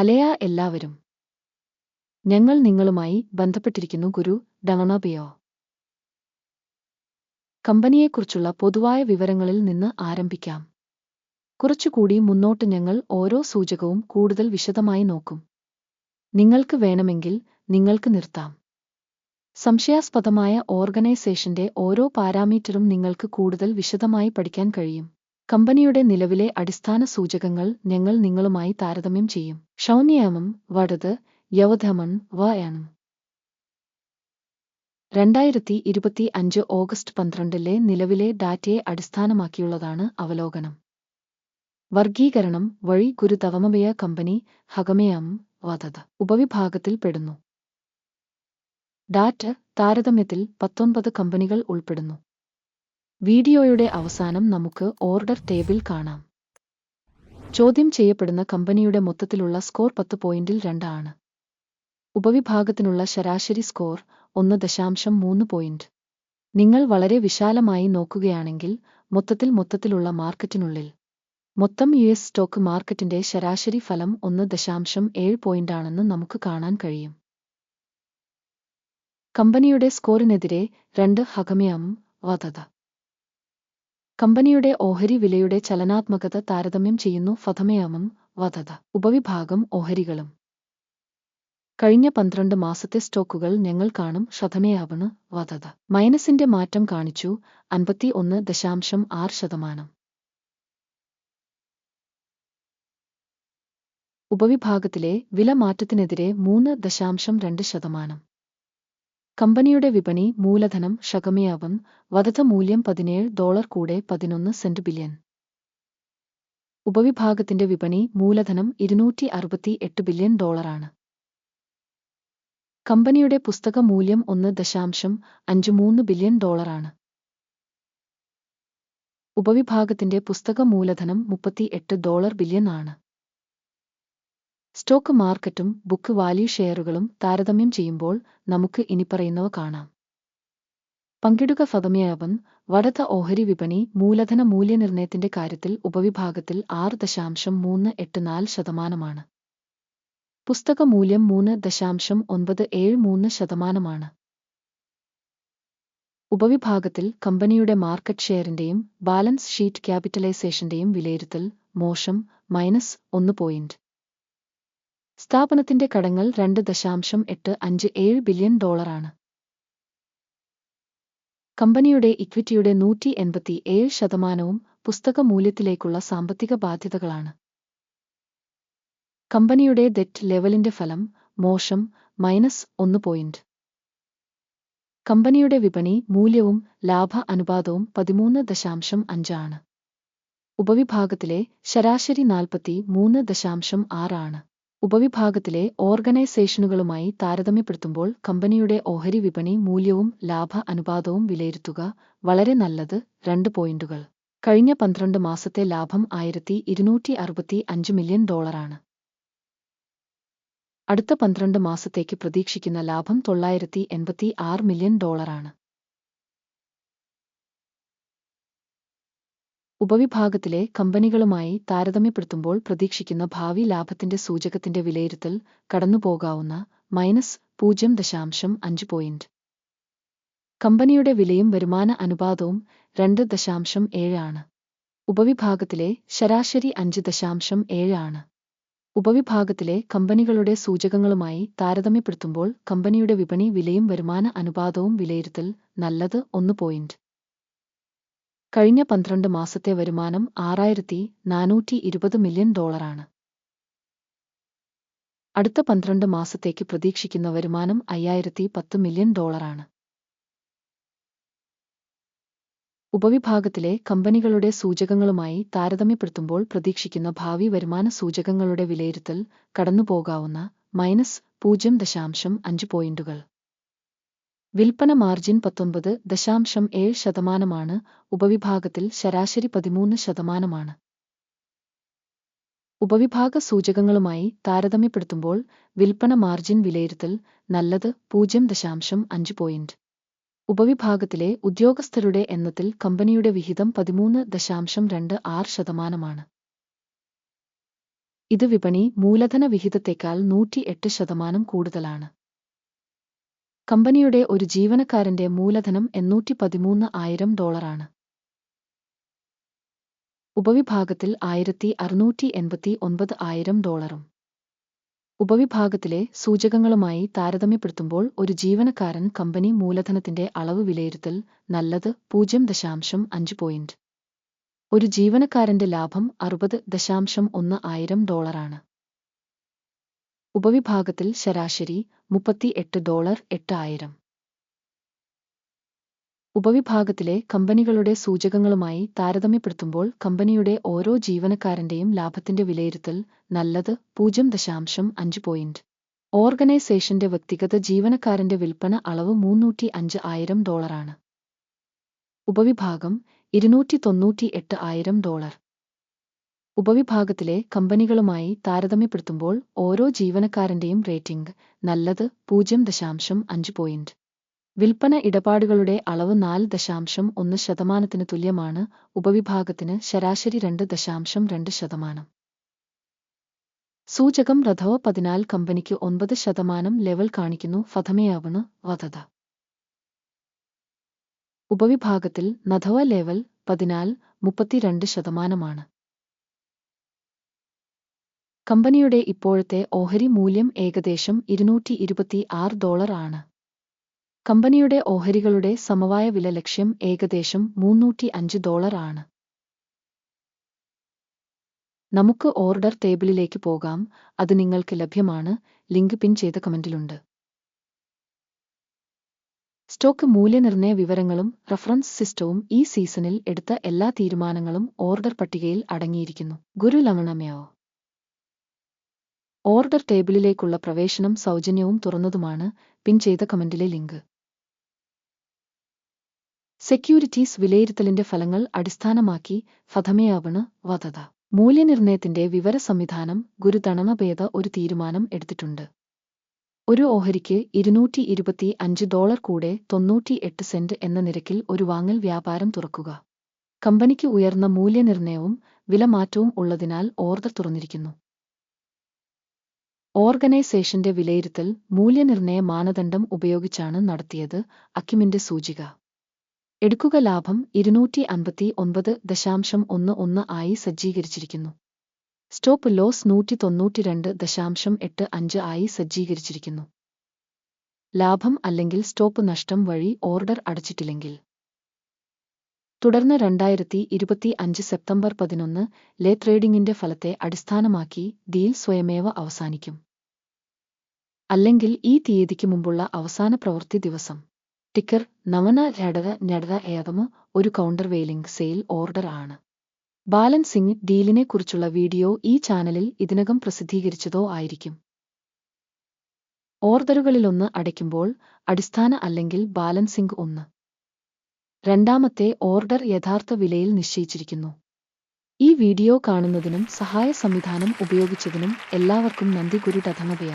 ഹലയ എല്ലാവരും. ഞങ്ങൾ നിങ്ങളുമായി ബന്ധപ്പെട്ടിരിക്കുന്നു ഗുരു ഡവണബിയോ കമ്പനിയെക്കുറിച്ചുള്ള പൊതുവായ വിവരങ്ങളിൽ നിന്ന് ആരംഭിക്കാം. കുറച്ചുകൂടി മുന്നോട്ട് ഞങ്ങൾ ഓരോ സൂചകവും കൂടുതൽ വിശദമായി നോക്കും. നിങ്ങൾക്ക് വേണമെങ്കിൽ നിങ്ങൾക്ക് നിർത്താം. സംശയാസ്പദമായ ഓർഗനൈസേഷന്റെ ഓരോ പാരാമീറ്ററും നിങ്ങൾക്ക് കൂടുതൽ വിശദമായി പഠിക്കാൻ കഴിയും. കമ്പനിയുടെ നിലവിലെ അടിസ്ഥാന സൂചകങ്ങൾ ഞങ്ങൾ നിങ്ങളുമായി താരതമ്യം ചെയ്യും. ഷൗന്യാമം വടത് യവധമൺ വയാണ് രണ്ടായിരത്തി ഇരുപത്തി അഞ്ച് ഓഗസ്റ്റ് പന്ത്രണ്ടിലെ നിലവിലെ ഡാറ്റയെ അടിസ്ഥാനമാക്കിയുള്ളതാണ് അവലോകനം. വർഗീകരണം വഴി ഗുരുതവമബയ കമ്പനി ഹഗമയം വധത് ഉപവിഭാഗത്തിൽ പെടുന്നു. ഡാറ്റ താരതമ്യത്തിൽ പത്തൊൻപത് കമ്പനികൾ ഉൾപ്പെടുന്നു. വീഡിയോയുടെ അവസാനം നമുക്ക് ഓർഡർ ടേബിൾ കാണാം. ചോദ്യം ചെയ്യപ്പെടുന്ന കമ്പനിയുടെ മൊത്തത്തിലുള്ള സ്കോർ പത്ത് പോയിന്റിൽ രണ്ടാണ്. ഉപവിഭാഗത്തിനുള്ള ശരാശരി സ്കോർ ഒന്ന് ദശാംശം മൂന്ന് പോയിന്റ്. നിങ്ങൾ വളരെ വിശാലമായി നോക്കുകയാണെങ്കിൽ മൊത്തത്തിൽ മൊത്തത്തിലുള്ള മാർക്കറ്റിനുള്ളിൽ. മൊത്തം യു എസ് സ്റ്റോക്ക് മാർക്കറ്റിന്റെ ശരാശരി ഫലം ഒന്ന് ദശാംശം ഏഴ് പോയിന്റാണെന്ന് നമുക്ക് കാണാൻ കഴിയും. കമ്പനിയുടെ സ്കോറിനെതിരെ രണ്ട് ഹഗമയം വധത. കമ്പനിയുടെ ഓഹരി വിലയുടെ ചലനാത്മകത താരതമ്യം ചെയ്യുന്നു ഫതമയാമം വധത ഉപവിഭാഗം ഓഹരികളും. കഴിഞ്ഞ പന്ത്രണ്ട് മാസത്തെ സ്റ്റോക്കുകൾ ഞങ്ങൾ കാണും ശതമയാവണ് വധത. മൈനസിന്റെ മാറ്റം കാണിച്ചു അൻപത്തി ഒന്ന് ദശാംശം ആറ് ശതമാനം. ഉപവിഭാഗത്തിലെ വില മാറ്റത്തിനെതിരെ മൂന്ന് ദശാംശം രണ്ട് ശതമാനം. കമ്പനിയുടെ വിപണി മൂലധനം ഷകമയാവൻ വധത മൂല്യം പതിനേഴ് ഡോളർ കൂടെ പതിനൊന്ന് സെന്റ് ബില്യൺ. ഉപവിഭാഗത്തിന്റെ വിപണി മൂലധനം ഇരുന്നൂറ്റി അറുപത്തി എട്ട് ബില്യൺ ഡോളറാണ്. കമ്പനിയുടെ പുസ്തക മൂല്യം ഒന്ന് ദശാംശം അഞ്ച് മൂന്ന് ബില്യൺ ഡോളറാണ്. ഉപവിഭാഗത്തിന്റെ പുസ്തക മൂലധനം മുപ്പത്തി എട്ട് ഡോളർ ബില്യൺ ആണ്. സ്റ്റോക്ക് മാർക്കറ്റും ബുക്ക് വാല്യൂ ഷെയറുകളും താരതമ്യം ചെയ്യുമ്പോൾ നമുക്ക് ഇനിപ്പറയുന്നവ കാണാം. പങ്കിടുക ഫതമയാവൻ വടത ഓഹരി വിപണി മൂലധന മൂല്യനിർണയത്തിന്റെ കാര്യത്തിൽ ഉപവിഭാഗത്തിൽ ആറ് ദശാംശം മൂന്ന് എട്ട് നാല് ശതമാനമാണ്. പുസ്തക മൂല്യം മൂന്ന് ദശാംശം ഒൻപത് ഏഴ് മൂന്ന് ശതമാനമാണ്. ഉപവിഭാഗത്തിൽ കമ്പനിയുടെ മാർക്കറ്റ് ഷെയറിന്റെയും ബാലൻസ് ഷീറ്റ് ക്യാപിറ്റലൈസേഷന്റെയും വിലയിരുത്തൽ മോശം മൈനസ് ഒന്ന് പോയിന്റ് സ്ഥാപനത്തിന്റെ കടങ്ങൾ രണ്ട് ദശാംശം എട്ട് അഞ്ച് ഏഴ് ബില്യൺ ഡോളറാണ്. കമ്പനിയുടെ ഇക്വിറ്റിയുടെ നൂറ്റി എൺപത്തി ഏഴ് ശതമാനവും പുസ്തക മൂല്യത്തിലേക്കുള്ള സാമ്പത്തിക ബാധ്യതകളാണ്. കമ്പനിയുടെ ഡെറ്റ് ലെവലിന്റെ ഫലം മോശം മൈനസ് ഒന്ന് പോയിന്റ് കമ്പനിയുടെ വിപണി മൂല്യവും ലാഭ അനുപാതവും പതിമൂന്ന് ദശാംശം അഞ്ചാണ് ഉപവിഭാഗത്തിലെ ശരാശരി നാൽപ്പത്തി മൂന്ന് ദശാംശം ആറാണ് ഉപവിഭാഗത്തിലെ ഓർഗനൈസേഷനുകളുമായി താരതമ്യപ്പെടുത്തുമ്പോൾ കമ്പനിയുടെ ഓഹരി വിപണി മൂല്യവും ലാഭ അനുപാതവും വിലയിരുത്തുക വളരെ നല്ലത് രണ്ട് പോയിന്റുകൾ. കഴിഞ്ഞ പന്ത്രണ്ട് മാസത്തെ ലാഭം ആയിരത്തി ഇരുന്നൂറ്റി അറുപത്തി അഞ്ച് മില്യൺ ഡോളറാണ്. അടുത്ത പന്ത്രണ്ട് മാസത്തേക്ക് പ്രതീക്ഷിക്കുന്ന ലാഭം തൊള്ളായിരത്തി എൺപത്തി ആറ് മില്യൺ ഡോളറാണ്. ഉപവിഭാഗത്തിലെ കമ്പനികളുമായി താരതമ്യപ്പെടുത്തുമ്പോൾ പ്രതീക്ഷിക്കുന്ന ഭാവി ലാഭത്തിന്റെ സൂചകത്തിന്റെ വിലയിരുത്തൽ കടന്നുപോകാവുന്ന മൈനസ് പൂജ്യം ദശാംശം അഞ്ച് പോയിന്റ് കമ്പനിയുടെ വിലയും വരുമാന അനുപാതവും രണ്ട് ദശാംശം ഏഴാണ് ഉപവിഭാഗത്തിലെ ശരാശരി അഞ്ച് ദശാംശം ഏഴാണ് ഉപവിഭാഗത്തിലെ കമ്പനികളുടെ സൂചകങ്ങളുമായി താരതമ്യപ്പെടുത്തുമ്പോൾ കമ്പനിയുടെ വിപണി വിലയും വരുമാന അനുപാതവും വിലയിരുത്തൽ നല്ലത് ഒന്ന് പോയിന്റ് കഴിഞ്ഞ പന്ത്രണ്ട് മാസത്തെ വരുമാനം ആറായിരത്തി നാനൂറ്റി ഇരുപത് മില്യൺ ഡോളറാണ്. അടുത്ത പന്ത്രണ്ട് മാസത്തേക്ക് പ്രതീക്ഷിക്കുന്ന വരുമാനം അയ്യായിരത്തി പത്ത് മില്യൺ ഡോളറാണ്. ഉപവിഭാഗത്തിലെ കമ്പനികളുടെ സൂചകങ്ങളുമായി താരതമ്യപ്പെടുത്തുമ്പോൾ പ്രതീക്ഷിക്കുന്ന ഭാവി വരുമാന സൂചകങ്ങളുടെ വിലയിരുത്തൽ കടന്നുപോകാവുന്ന മൈനസ് പൂജ്യം ദശാംശം അഞ്ച് പോയിന്റുകൾ. വിൽപ്പന മാർജിൻ പത്തൊൻപത് ദശാംശം ഏഴ് ശതമാനമാണ് ഉപവിഭാഗത്തിൽ ശരാശരി പതിമൂന്ന് ശതമാനമാണ്. ഉപവിഭാഗ സൂചകങ്ങളുമായി താരതമ്യപ്പെടുത്തുമ്പോൾ വിൽപ്പന മാർജിൻ വിലയിരുത്തൽ നല്ലത് പൂജ്യം ദശാംശം അഞ്ച് പോയിന്റ്. ഉപവിഭാഗത്തിലെ ഉദ്യോഗസ്ഥരുടെ എണ്ണത്തിൽ കമ്പനിയുടെ വിഹിതം പതിമൂന്ന് ദശാംശം രണ്ട് ആറ് ശതമാനമാണ്. ഇത് വിപണി മൂലധന വിഹിതത്തേക്കാൾ നൂറ്റി എട്ട് ശതമാനം കൂടുതലാണ്. കമ്പനിയുടെ ഒരു ജീവനക്കാരന്റെ മൂലധനം എണ്ണൂറ്റി പതിമൂന്ന് ആയിരം ഡോളറാണ്. ഉപവിഭാഗത്തിൽ ആയിരത്തി അറുന്നൂറ്റി എൺപത്തി ഒൻപത് ആയിരം ഡോളറും. ഉപവിഭാഗത്തിലെ സൂചകങ്ങളുമായി താരതമ്യപ്പെടുത്തുമ്പോൾ ഒരു ജീവനക്കാരൻ കമ്പനി മൂലധനത്തിന്റെ അളവ് വിലയിരുത്തൽ നല്ലത് പൂജ്യം ദശാംശം അഞ്ച് പോയിന്റ്. ഒരു ജീവനക്കാരന്റെ ലാഭം അറുപത് ദശാംശം ഒന്ന് ആയിരം ഡോളറാണ്. ഉപവിഭാഗത്തിൽ ശരാശരി മുപ്പത്തി എട്ട് ഡോളർ എട്ടായിരം ഉപവിഭാഗത്തിലെ കമ്പനികളുടെ സൂചകങ്ങളുമായി താരതമ്യപ്പെടുത്തുമ്പോൾ കമ്പനിയുടെ ഓരോ ജീവനക്കാരന്റെയും ലാഭത്തിന്റെ വിലയിരുത്തൽ നല്ലത് പൂജ്യം ദശാംശം അഞ്ച് പോയിന്റ് ഓർഗനൈസേഷന്റെ വ്യക്തിഗത ജീവനക്കാരന്റെ വിൽപ്പന അളവ് മൂന്നൂറ്റി അഞ്ച് ആയിരം ഡോളറാണ്. ഉപവിഭാഗം ഇരുന്നൂറ്റി തൊണ്ണൂറ്റി എട്ട് ആയിരം ഡോളർ. ഉപവിഭാഗത്തിലെ കമ്പനികളുമായി താരതമ്യപ്പെടുത്തുമ്പോൾ ഓരോ ജീവനക്കാരന്റെയും റേറ്റിംഗ് നല്ലത് പൂജ്യം ദശാംശം അഞ്ച് പോയിന്റ് വിൽപ്പന ഇടപാടുകളുടെ അളവ് നാല് ദശാംശം ഒന്ന് ശതമാനത്തിന് തുല്യമാണ് ഉപവിഭാഗത്തിന് ശരാശരി രണ്ട് ദശാംശം രണ്ട് ശതമാനം. സൂചകം റഥവ പതിനാല് കമ്പനിക്ക് ഒൻപത് ശതമാനം ലെവൽ കാണിക്കുന്നു ഫഥമയാവണ് വധത. ഉപവിഭാഗത്തിൽ നഥവ ലെവൽ പതിനാല് മുപ്പത്തിരണ്ട് ശതമാനമാണ്. കമ്പനിയുടെ ഇപ്പോഴത്തെ ഓഹരി മൂല്യം ഏകദേശം ഇരുന്നൂറ്റി ഇരുപത്തി ആറ് ഡോളറാണ് കമ്പനിയുടെ ഓഹരികളുടെ സമവായ വില ലക്ഷ്യം ഏകദേശം മൂന്നൂറ്റി അഞ്ച് ഡോളറാണ് നമുക്ക് ഓർഡർ ടേബിളിലേക്ക് പോകാം. അത് നിങ്ങൾക്ക് ലഭ്യമാണ്. ലിങ്ക് പിൻ ചെയ്ത കമന്റിലുണ്ട്. സ്റ്റോക്ക് മൂല്യനിർണയ വിവരങ്ങളും റഫറൻസ് സിസ്റ്റവും ഈ സീസണിൽ എടുത്ത എല്ലാ തീരുമാനങ്ങളും ഓർഡർ പട്ടികയിൽ അടങ്ങിയിരിക്കുന്നു. ഗുരുലമണമയോ ഓർഡർ ടേബിളിലേക്കുള്ള പ്രവേശനം സൗജന്യവും തുറന്നതുമാണ് പിൻ ചെയ്ത കമന്റിലെ ലിങ്ക്. സെക്യൂരിറ്റീസ് വിലയിരുത്തലിന്റെ ഫലങ്ങൾ അടിസ്ഥാനമാക്കി ഫതമയാവണ് വധത. മൂല്യനിർണയത്തിന്റെ വിവര സംവിധാനം ഗുരുതണമഭേദ ഒരു തീരുമാനം എടുത്തിട്ടുണ്ട്. ഒരു ഓഹരിക്ക് ഇരുന്നൂറ്റി ഇരുപത്തി അഞ്ച് ഡോളർ കൂടെ തൊണ്ണൂറ്റി എട്ട് സെന്റ് എന്ന നിരക്കിൽ ഒരു വാങ്ങൽ വ്യാപാരം തുറക്കുക. കമ്പനിക്ക് ഉയർന്ന മൂല്യനിർണയവും വിലമാറ്റവും ഉള്ളതിനാൽ ഓർഡർ തുറന്നിരിക്കുന്നു. ഓർഗനൈസേഷന്റെ വിലയിരുത്തൽ മൂല്യനിർണയ മാനദണ്ഡം ഉപയോഗിച്ചാണ് നടത്തിയത് അക്കിമിന്റെ സൂചിക. എടുക്കുക ലാഭം ഇരുന്നൂറ്റി അൻപത്തി ഒൻപത് ദശാംശം ഒന്ന് ഒന്ന് ആയി സജ്ജീകരിച്ചിരിക്കുന്നു. സ്റ്റോപ്പ് ലോസ് നൂറ്റി തൊണ്ണൂറ്റിരണ്ട് ദശാംശം എട്ട് അഞ്ച് ആയി സജ്ജീകരിച്ചിരിക്കുന്നു. ലാഭം അല്ലെങ്കിൽ സ്റ്റോപ്പ് നഷ്ടം വഴി ഓർഡർ അടച്ചിട്ടില്ലെങ്കിൽ. തുടർന്ന് രണ്ടായിരത്തി ഇരുപത്തി അഞ്ച് സെപ്റ്റംബർ പതിനൊന്ന് ലേ ട്രേഡിംഗിന്റെ ഫലത്തെ അടിസ്ഥാനമാക്കി ഡീൽ സ്വയമേവ അവസാനിക്കും. അല്ലെങ്കിൽ ഈ തീയതിക്ക് മുമ്പുള്ള അവസാന പ്രവൃത്തി ദിവസം. ടിക്കർ നവന രടര ഞടര ഏതമ ഒരു കൗണ്ടർ വെയിലിംഗ് സെയിൽ ഓർഡർ ആണ്. ബാലൻസിംഗ് സിംഗ് ഡീലിനെക്കുറിച്ചുള്ള വീഡിയോ ഈ ചാനലിൽ ഇതിനകം പ്രസിദ്ധീകരിച്ചതോ ആയിരിക്കും. ഓർഡറുകളിലൊന്ന് അടയ്ക്കുമ്പോൾ അടിസ്ഥാന അല്ലെങ്കിൽ ബാലൻസിംഗ് ഒന്ന്. രണ്ടാമത്തെ ഓർഡർ യഥാർത്ഥ വിലയിൽ നിശ്ചയിച്ചിരിക്കുന്നു. ഈ വീഡിയോ കാണുന്നതിനും സഹായ സംവിധാനം ഉപയോഗിച്ചതിനും എല്ലാവർക്കും നന്ദി ഗുരു ഗുരുടധമപയ